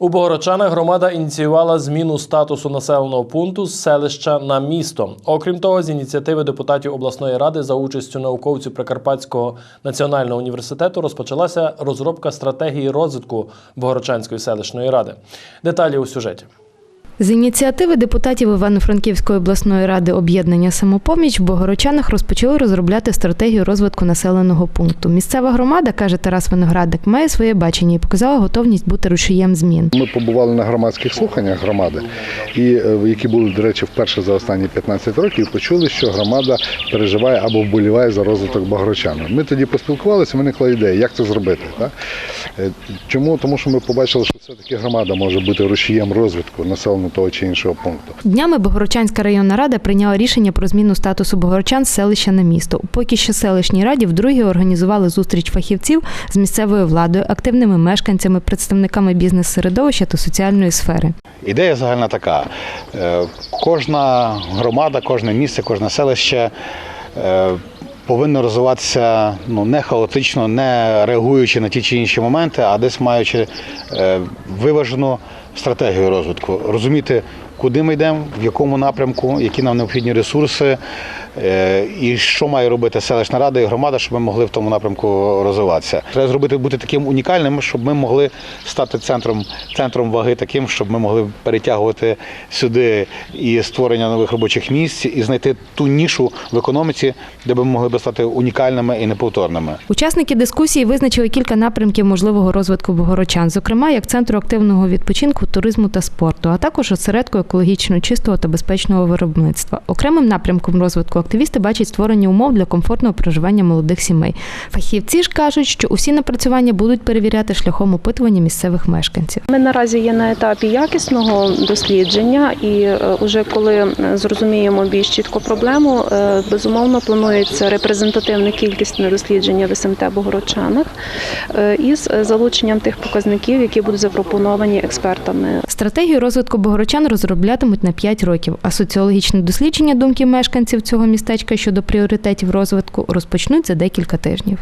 У Богородчанах громада ініціювала зміну статусу населеного пункту з селища на місто. Окрім того, з ініціативи депутатів обласної ради за участю науковців Прикарпатського національного університету розпочалася розробка стратегії розвитку Богородчанської селищної ради. Деталі у сюжеті. З ініціативи депутатів Івано-Франківської обласної ради об'єднання самопоміч в Богородчанах розпочали розробляти стратегію розвитку населеного пункту. Місцева громада, каже Тарас Виноградник, має своє бачення і показала готовність бути рушієм змін. Ми побували на громадських слуханнях громади, і е, які були, до речі, вперше за останні 15 років, почули, що громада переживає або вболіває за розвиток Багрочана. Ми тоді поспілкувалися, виникла ідея, як це зробити. Так? Е, Чому? Тому що ми побачили, що все-таки громада може бути рушієм розвитку населеного того чи іншого пункту. Днями Богородчанська районна рада прийняла рішення про зміну статусу Богородчан з селища на місто. У поки що селищній раді вдруге організували зустріч фахівців з місцевою владою, активними мешканцями, представниками бізнес-середовища та соціальної сфери. Ідея загальна така: Е, кожна громада, кожне місце, кожне селище е, повинно розвиватися ну, не хаотично, не реагуючи на ті чи інші моменти, а десь маючи е, виважену стратегію розвитку, розуміти, куди ми йдемо, в якому напрямку, які нам необхідні ресурси, е, і що має робити селищна рада і громада, щоб ми могли в тому напрямку розвиватися. Треба зробити бути таким унікальним, щоб ми могли стати центром, центром ваги таким, щоб ми могли перетягувати сюди і створення нових робочих місць, і знайти ту нішу в економіці, де ми могли би стати унікальними і неповторними. Учасники дискусії визначили кілька напрямків можливого розвитку богородчан, зокрема як центру активного відпочинку, туризму та спорту, а також осередку екологічно чистого та безпечного виробництва. Окремим напрямком розвитку активісти бачать створення умов для комфортного проживання молодих сімей. Фахівці ж кажуть, що усі напрацювання будуть перевіряти шляхом опитування місцевих мешканців. Ми наразі є на етапі якісного дослідження, і е, уже коли е, зрозуміємо більш чітко проблему, е, безумовно планується репрезентативне кількісне дослідження в СМТ Богородчанах е, із залученням тих показників, які будуть запропоновані експертами Стратегію розвитку богородчан розроблятимуть на 5 років, а соціологічне дослідження думки мешканців цього містечка щодо пріоритетів розвитку розпочнуть за декілька тижнів.